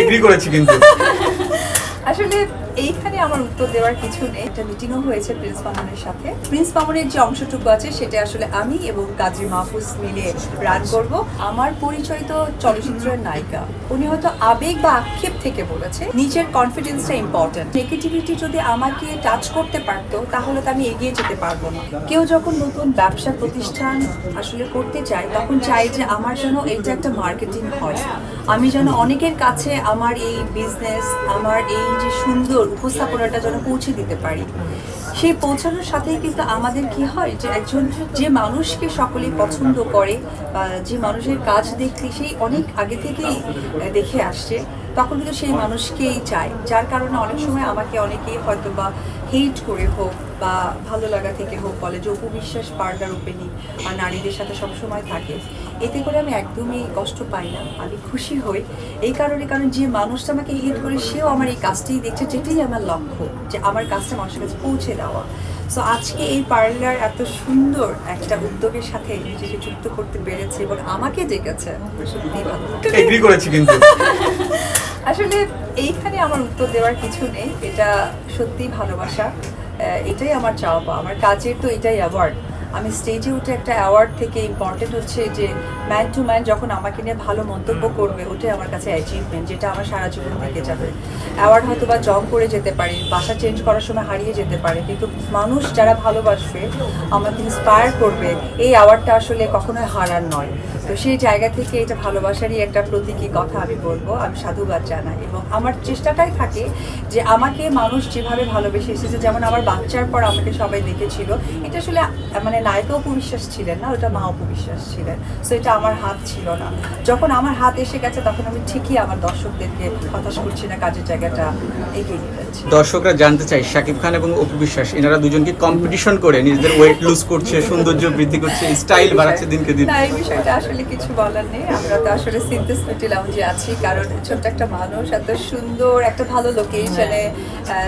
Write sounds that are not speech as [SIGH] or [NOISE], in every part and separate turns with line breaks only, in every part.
Agri করেছি কিন্তু।
আসলে এইখানে আমার উত্তর দেওয়ার কিছু নেই। একটা মিটিংও হয়েছে প্রিন্স মামুনের সাথে। প্রিন্স মামুনের যে অংশটুকু আছে, সেটা আসলে আমি এবং কাজী মাহফুজ মিলে রান করব। আমার পরিচয় তো চলচ্চিত্রের নায়িকা, উনি হয়তো আবেগ বা আক্ষেপ থেকে বলেছে, নিজের কনফিডেন্সটা ইম্পর্টেন্ট নেগেটিভিটি যদি আমাকে টাচ করতে পারতো, তাহলে তো আমি এগিয়ে যেতে পারব না। কেউ যখন নতুন ব্যবসা প্রতিষ্ঠান আসলে করতে চায়, তখন চাই যে আমার যেন এটা একটা মার্কেটিং হয়। আমি যেন অনেকের কাছে আমার এই বিজনেস আমার এই যে সুন্দর উপস্থাপনাটা যেন পৌঁছে দিতে পারি। সেই পৌঁছানোর সাথেই কিন্তু আমাদের কি হয় যে একজন যে মানুষকে সকলে পছন্দ করে বা যে মানুষের কাজ দেখতে সেই অনেক আগে থেকেই দেখে আসছে, তখন কিন্তু সেই মানুষকেই চায়। যার কারণে অনেক সময় আমাকে অনেকেই হয়তো বা হেট করে হোক বা ভালো লাগা থেকে হোক বলে যে উপবিশ্বাস পার্লার ওপেনিং আর নারীদের সাথে সবসময় থাকে এতে করে আমি একদমই কষ্ট পাই না। আমি খুশি হই। এই কারণে কারণ যে মানুষটা আমাকে হেল্প করে সেও আমার এই কাজটাই দেখছে যেটাই আমার লক্ষ্য যে আমার কাজটা মানুষের কাছে পৌঁছে দেওয়া। সো আজকে এই পার্লার এত সুন্দর একটা উদ্যোগের সাথে নিজেকে যুক্ত করতে পেরেছে এবং আমাকে ডেকেছে। সত্যিই
করেছি কিন্তু।
আসলে এইখানে আমার উত্তর দেওয়ার কিছু নেই। এটা সত্যিই ভালোবাসা। এটাই আমার চাওয়া পাওয়া। আমার কাজের তো এটাই অ্যাওয়ার্ড আমি স্টেজে উঠে একটা অ্যাওয়ার্ড থেকে ইম্পর্টেন্ট হচ্ছে যে ম্যান টু ম্যান যখন আমাকে নিয়ে ভালো মন্তব্য করবে ওটাই আমার কাছে অ্যাচিভমেন্ট যেটা আমার সারা জীবন থেকে যাবে। অ্যাওয়ার্ড হয়তো বা জব করে যেতে পারি বাসা চেঞ্জ করার সময় হারিয়ে যেতে পারে কিন্তু মানুষ যারা ভালোবাসবে আমাকে ইন্সপায়ার করবে এই অ্যাওয়ার্ডটা আসলে কখনোই হারার নয়। তো সেই জায়গা থেকে এটা ভালোবাসারই একটা প্রতীকী কথা আমি বলব আমি সাধুবাদ জানাই। এবং আমার চেষ্টাটাই থাকে যে আমাকে মানুষ যেভাবে ভালোবেসে এসেছে যেমন আমার বাচ্চার পর আমাকে সবাই দেখেছিল এটা আসলে মানে নায়িকা উপবিশ্বাস ছিলেন না ওটা মা উপবিশ্বাস ছিলেন। সো এটা আমার হাত ছিল না। যখন আমার হাত এসে গেছে তখন আমি ঠিকই আমার দর্শকদেরকে হতাশ করছি না কাজের জায়গাটা এগিয়ে নিয়ে যাচ্ছি।
দর্শকরা জানতে চাই শাকিব খান এবং অপু বিশ্বাস এনারা দুজনকে কম্পিটিশন করে নিজেদের ওয়েট লুজ করছে সৌন্দর্য বৃদ্ধি করছে স্টাইল বাড়াচ্ছে দিনকে দিন।
না এই বিষয়টা আসলে কিছু বলার নেই। আমরা তো আসলে সিনথেস সিটি লাউঞ্জে আছি কারণ ছোট্ট একটা মানুষ এত সুন্দর একটা ভালো লোকেশনে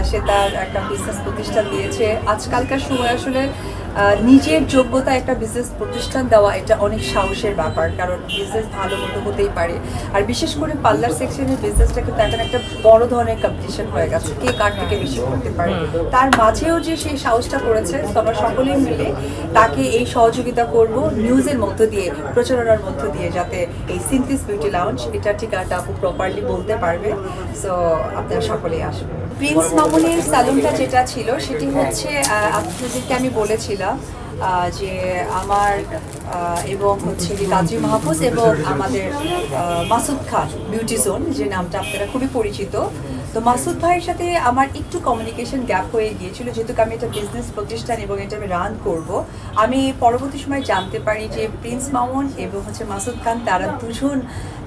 সে তার একটা বিজনেস প্রতিষ্ঠান দিয়েছে। আজকালকার সময় আসলে নিজের যোগ্যতা একটা বিজনেস প্রতিষ্ঠান দেওয়া এটা অনেক সাহসের ব্যাপার কারণ বিজনেস ভালো মতো হতেই পারে। আর বিশেষ করে পার্লার সেকশনের বিজনেসটা কিন্তু এখন একটা বড় ধরনের কম্পিটিশন হয়ে গেছে কে কার থেকে বেশি করতে পারে। তার মাঝেও যে সেই সাহসটা করেছে আমরা সকলেই মিলে তাকে এই সহযোগিতা করব নিউজের মধ্য দিয়ে প্রচারণার মধ্য দিয়ে যাতে এই সিনথিস বিউটি লাউঞ্জ এটা ঠিকানাটা আপু প্রপারলি বলতে পারবে। সো আপনারা সকলেই আসবেন। প্রিন্স মামুনের স্যালুনটা যেটা ছিল সেটি হচ্ছে আপনাদেরকে আমি বলেছিলাম আহ, যে আমার এবং হচ্ছে যে কাজী মাহফুজ এবং আমাদের মাসুদ খান বিউটি জোন যে নামটা আপনারা খুবই পরিচিত তো মাসুদ ভাইয়ের সাথে আমার একটু কমিউনিকেশন গ্যাপ হয়ে গিয়েছিল, যেহেতু আমি একটা বিজনেস প্রতিষ্ঠান এবং এটা আমি রান করব, আমি পরবর্তী সময় জানতে পারি যে প্রিন্স মামুন এবং হচ্ছে মাসুদ খান, তারা দুজন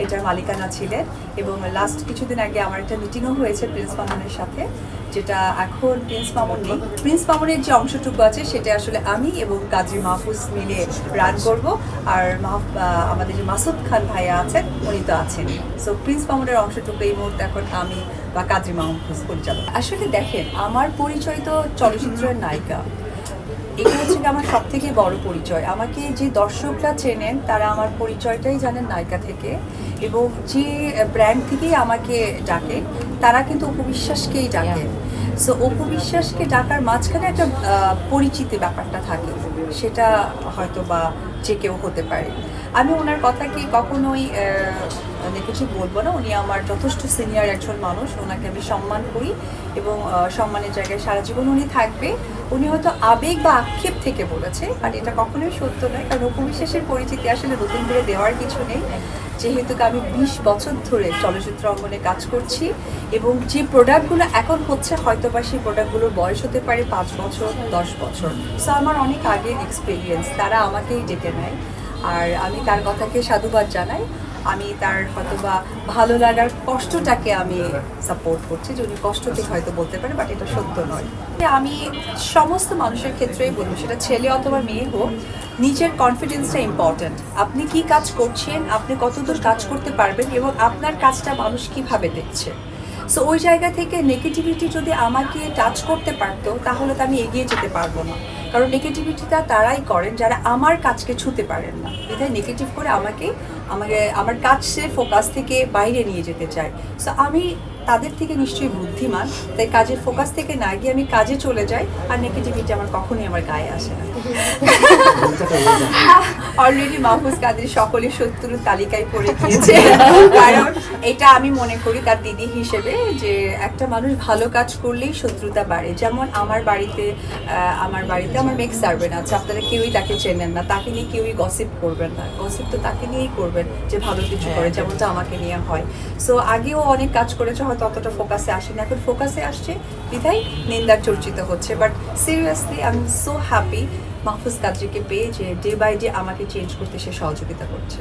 এটার মালিকানা ছিলেন এবং লাস্ট কিছুদিন আগে আমার একটা মিটিংও হয়েছে প্রিন্স মামুনের সাথে, যেটা এখন প্রিন্স মামুন নেই। প্রিন্স মামুনের যে অংশটুকু আছে, সেটা আসলে আমি এবং কাজী মাহফুজ মিলে রান করব, আর আমাদের যে মাসুদ খান ভাইয়া আছেন, উনি তো আছেন। সো প্রিন্স মামুনের অংশটুকু এই মুহূর্তে এখন আমি বা কাজী মাহফুজ পরিচালক। আসলে দেখেন, আমার পরিচয় তো চলচ্চিত্রের নায়িকা। এটা হচ্ছে আমার সব থেকে বড় পরিচয়। আমাকে যে দর্শকরা চেনেন, তারা আমার পরিচয়টাই জানেন নায়িকা থেকে এবং যে ব্র্যান্ড থেকেই আমাকে ডাকে, তারা কিন্তু উপবিশ্বাসকেই ডাকেন সো উপবিশ্বাসকে ডাকার মাঝখানে একটা পরিচিতি ব্যাপারটা থাকে। সেটা হয়তো বা যে কেউ হতে পারে। আমি ওনার কথা কি কখনোই নেগেটিভ বলব না। উনি আমার যথেষ্ট সিনিয়র একজন মানুষ। ওনাকে আমি সম্মান করি এবং সম্মানের জায়গায় সারা জীবন উনি থাকবে। উনি হয়তো আবেগ বা আক্ষেপ থেকে বলেছে আর এটা কখনোই সত্য নয়। কারণ উপবিশ্বাসের পরিচিতি আসলে নতুন করে দেওয়ার কিছু নেই। যেহেতু আমি বিশ বছর ধরে চলচ্চিত্র অঙ্গনে কাজ করছি এবং যে প্রোডাক্টগুলো এখন হচ্ছে হয়তো বা সেই প্রোডাক্টগুলোর বয়স হতে পারে পাঁচ বছর, দশ বছর। সো আমার অনেক আগের এক্সপিরিয়েন্স তারা আমাকেই ডেকে নেয়। আর আমি তার কথাকে সাধুবাদ জানাই। আমি তার হয়তো বা ভালো লাগার কষ্টটাকে আমি সাপোর্ট করছি। যে উনি কষ্ট থেকে হয়তো বলতে পারে বাট এটা সত্য নয়। আমি সমস্ত মানুষের ক্ষেত্রেই বলব, সেটা ছেলে অথবা মেয়ে হোক, নিজের কনফিডেন্সটা ইম্পর্ট্যান্ট আপনি কি কাজ করছেন, আপনি কতদূর কাজ করতে পারবেন এবং আপনার কাজটা মানুষ কীভাবে দেখছে? সো ওই জায়গা থেকে নেগেটিভিটি যদি আমাকে টাচ করতে পারতো, তাহলে তো আমি এগিয়ে যেতে পারব না। কারণ নেগেটিভিটিটা তারাই করেন যারা আমার কাজকে ছুতে পারেন না। বিধায় নেগেটিভ করে আমাকে আমাকে, আমার কাজে ফোকাস থেকে বাইরে নিয়ে যেতে চায়। সো আমি তাদের থেকে নিশ্চয়ই বুদ্ধিমান তাই কাজের ফোকাস থেকে না গিয়ে আমি কাজে চলে যাই আর নেগেটিভিটি আমার কখনোই আমার গায়ে আসে না। [LAUGHS] অলরেডি মাহফুজ কাদের সকলের শত্রুর তালিকায় পড়ে গিয়েছে। [LAUGHS] কারণ এটা আমি মনে করি তার দিদি হিসেবে যে একটা মানুষ ভালো কাজ করলেই শত্রুতা বাড়ে। যেমন আমার বাড়িতে আমার বাড়িতে আমার মেক সার্ভেন্ট আছে আপনারা কেউই তাকে চেনেন না তাকে নিয়ে কেউই গসিপ করবেন না। গসিপ তো তাকে নিয়েই করবেন যে ভালো কিছু করে যেমনটা আমাকে নিয়ে হয়। সো আগেও অনেক কাজ করেছে হয়তো অতটা ফোকাসে আসেনি। এখন ফোকাসে আসছে, বিধায় নিন্দা চর্চিত হচ্ছে। But seriously I am so happy Mahfuz কাদ্রিকে পেয়ে যে ডে বাই ডে আমাকে চেঞ্জ করতে সে সহযোগিতা করছে।